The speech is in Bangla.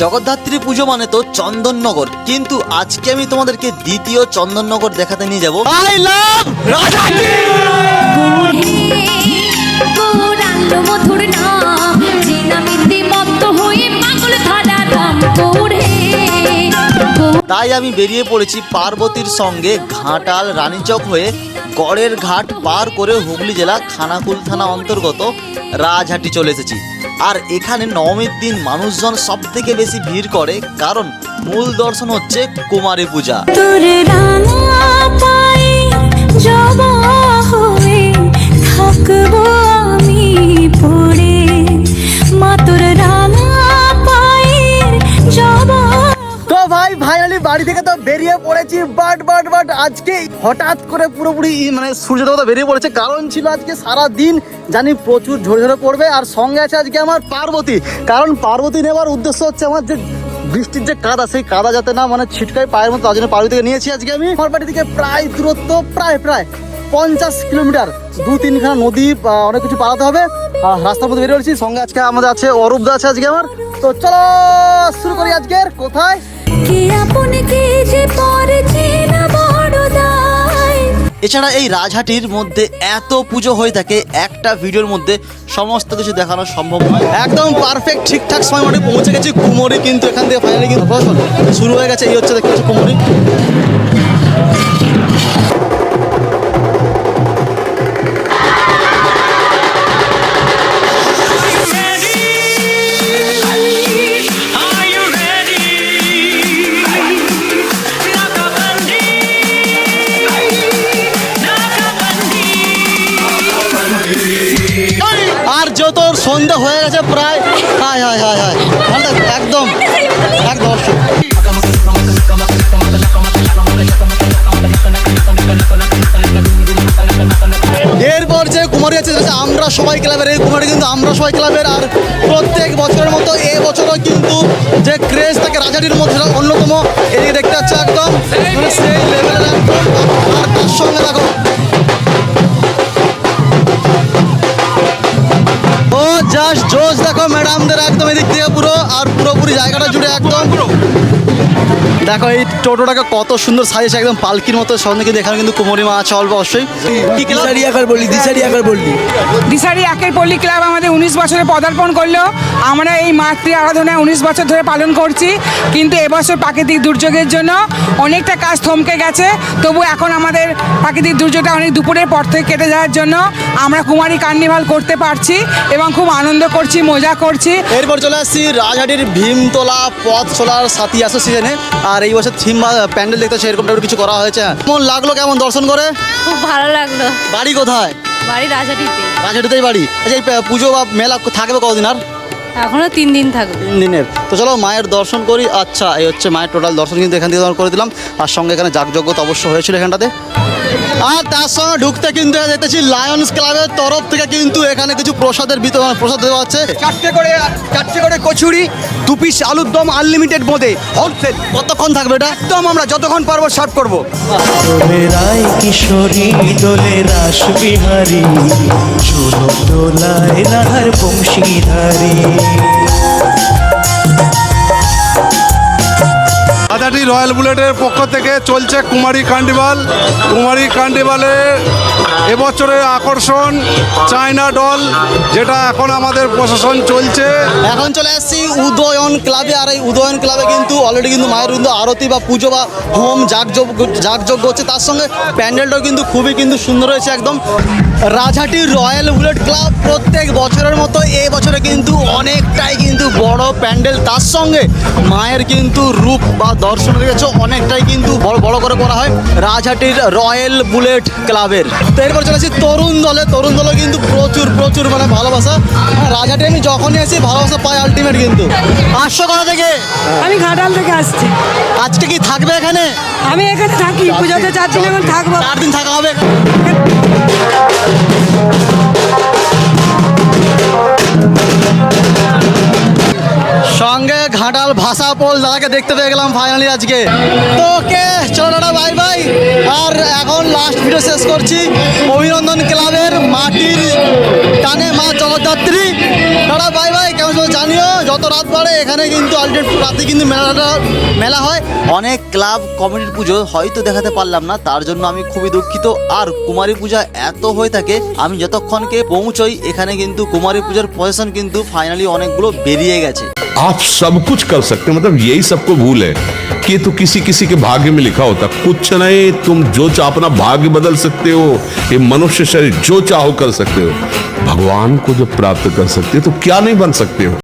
জগদ্ধাত্রী পুজো মানে তো চন্দননগর। কিন্তু আজকে আমি তোমাদেরকে দ্বিতীয় চন্দননগর দেখাতে নিয়ে যাব। আই লাভ তাই আমি বেরিয়ে পড়েছি পার্বতীর সঙ্গে ঘাটাল রানীচক হয়ে গড়ের ঘাট পার করে হুগলি জেলা খানাকুল থানা অন্তর্গত রাজহাটি চলে এসেছি। আর এখানে নবমীর দিন মানুষজন সব থেকে বেশি ভিড় করে কারণ মূল দর্শন হচ্ছে কুমারী পূজা। থাকব আমি বাড়ি থেকে তো বেরিয়ে পড়েছি, বাট বাট বাট আজকে হঠাৎ করে পুরোপুরি মানে সূর্য দেবতা বেরিয়ে পড়েছে। কারণ ছিল আজকে সারা দিন জানি প্রচুর ঝরে ঝরে পড়বে, আর সঙ্গে আছে আজকে আমার পার্বতী। কারণ পার্বতী নেবার উদ্দেশ্য হচ্ছে আমার যে বৃষ্টির যে কাদা, সেই কাদা যাতে না মানে ছিটকায় পায়ের মতো, তার জন্য পার্বতী থেকে নিয়েছি আজকে আমি। আমার বাড়ি থেকে প্রায় দূরত্ব, প্রায় প্রায় পঞ্চাশ কিলোমিটার। দু তিনখানা নদী অনেক কিছু পালাতে হবে। আর রাস্তার মধ্যে বেরিয়ে পড়েছি। সঙ্গে আজকে আমাদের আছে, অরূপ দা আছে আজকে আমার। তো চলো, শুরু করি আজকের। কোথায়? এছাড়া এই রাজহাটির মধ্যে এত পুজো হয়ে থাকে, একটা ভিডিওর মধ্যে সমস্ত কিছু দেখানো সম্ভব নয়। একদম পারফেক্ট ঠিকঠাক সময় মানে পৌঁছে গেছি। কুমোরি কিন্তু এখান থেকে ফাইনালি কিন্তু শুরু হয়ে গেছে, এই হচ্ছে দেখতে কুমোরি আর যত সন্ধ্যা হয়ে গেছে প্রায়, হায় হায় হায় হায়। একদম একদম এরপর যে কুমারী আছে আমরা সবাই ক্লাবের, এই কুমারী কিন্তু আমরা সবাই ক্লাবের, আর প্রত্যেক বছরের মতো এ বছরও কিন্তু যে ক্রেজ থাকে রাজাটির মধ্যে অন্যতম, এদিকে দেখতে পাচ্ছ একদম মানে সেই লেভেলের আর তার সঙ্গে দেখো জাস্ট জোশ দেখো ম্যাডামদের একদম এদিক থেকে পুরো আর পুরোপুরি জায়গাটা জুড়ে একদম। দেখো এই টোটোটাকে কত সুন্দর সাজিয়েছে একদম পালকির মতো সঙ্গে কিন্তু এখানে কিন্তু কুমোরি মা আছে অল্প অবশ্যই। দিশারি আকার বললি দিশারি আকার বললি দিশারি একের পল্লী ক্লাব আমাদের উনিশ বছরে পদার্পণ করল। আমরা এই মাতৃ আরাধনা উনিশ বছর ধরে পালন করছি। কিন্তু এবছর প্রাকৃতিক দুর্যোগের জন্য অনেকটা কাজ থমকে গেছে। তবু এখন আমাদের প্রাকৃতিক দুর্যোগটা অনেক দুপুরের পর থেকে কেটে যাওয়ার জন্য আমরা কুমারী কার্নিভাল করতে পারছি এবং খুব আনন্দ করছি মজা করছি। এরপর চলে আসছি রাজহাটির ভীমতলা পথ চলার সাথী অ্যাসোসিয়েশনে আর এই বছর থিম প্যান্ডেল দেখতে সেরকম টাইপের কিছু করা হয়েছে। কেমন লাগল কেমন দর্শন করে? খুব ভালো লাগল। বাড়ি কোথায়? বাড়ি রাজাটিতে। রাজাটিতেই বাড়ি। আচ্ছা এই পুজো বা মেলা থাকবে কতদিন আর? এখনও তিন দিন থাকবে তিন দিনের। তো চলো মায়ের দর্শন করি। আচ্ছা এই হচ্ছে মায়ের টোটাল দর্শন কিন্তু এখান থেকে দর্শন করে দিলাম। আর সঙ্গে এখানে যাগযজ্ঞ অবশ্য হয়েছিল এখানটাতে। আর তার সঙ্গে ঢুকতে কিন্তু দেখতেছি লায়ন্স ক্লাবের তরফ থেকে কিন্তু এখানে কিছু প্রসাদের বিতরণ প্রসাদ দেওয়া হচ্ছে চারটে করে চারটে করে কচুরি দু পিস আলুর দম আনলিমিটেড বোঁদে হোলসেল কতক্ষণ থাকবে এটা? একদম আমরা যতক্ষণ পারব সার্ভ করব। রায় কিশোরী দোলে রাস বিহারী দোলায় রাধার বংশীধারী। Thank you. রাজাটি রয়্যাল বুলেটের পক্ষ থেকে চলছে কুমারী কার্নিভাল কুমারী কার্নিভালে এবছরের আকর্ষণ চায়না ডল যেটা এখন আমাদের প্রশাসন চলছে। এখন চলে আসছি উদয়ন ক্লাবে আর এই উদয়ন ক্লাবে কিন্তু অলরেডি কিন্তু মায়ের কিন্তু আরতি বা পুজো বা হোম যাগযজ্ঞ যাগযজ্ঞ হচ্ছে। তার সঙ্গে প্যান্ডেলটাও কিন্তু খুবই কিন্তু সুন্দর হয়েছে একদম। রাজহাটির রয়্যাল বুলেট ক্লাব প্রত্যেক বছরের মতো এই বছরে কিন্তু অনেকটাই কিন্তু বড় প্যান্ডেল। তার সঙ্গে মায়ের কিন্তু রূপ বা দর্শন রয়েছে অনেকটাই কিন্তু বড় বড় করে করা হয় রাজহাটির রয়্যাল বুলেট ক্লাবের। তো এরপর চলে আসি তরুণ দলে। তরুণ দলে কিন্তু প্রচুর প্রচুর মানে ভালোবাসা। হ্যাঁ, রাজহাটে আমি যখনই আসি ভালোবাসা পাই আলটিমেট কিন্তু। আসছো কোথা থেকে? আমি ঘাটাল থেকে আসছি। আজকে কি থাকবে এখানে? আমি এখানে থাকি পুজোতে চার দিন এখন থাকব। চার দিন থাকা হবে ঘাটাল ভাষা পোল দাদাকে দেখতে পেয়ে গেলাম ফাইনালি আজকে। তো ওকে, চলো দাদা বাই বাই আর এখন লাস্ট ভিডিও শেষ করছি। অভিনন্দন ক্লাবের মাটির টানে মা জগদ্ধাত্রী। দাদা বাই বাই কেমন জানিও? যত রাত বাড়ে, এখানে কিন্তু আলটিমেট রাতে কিন্তু মেলাটা, মেলা হয়। অনেক ক্লাব কমিটির পুজো হয়তো দেখাতে পারলাম না, তার জন্য আমি খুবই দুঃখিত। আর কুমারী পূজা এত হয়ে থাকে, আমি যতক্ষণকে পৌঁছই, এখানে কিন্তু কুমারী পূজার প্রসেশন কিন্তু ফাইনালি অনেকগুলো বেরিয়ে গেছে। आप सब कुछ कर सकते मतलब यही सबको भूल है कि तो किसी किसी के भाग्य में लिखा होता। कुछ नहीं, तुम जो चाह अपना भाग्य बदल सकते हो। ये मनुष्य शरीर जो चाहो कर सकते हो। भगवान को जब प्राप्त कर सकते हो तो क्या नहीं बन सकते हो?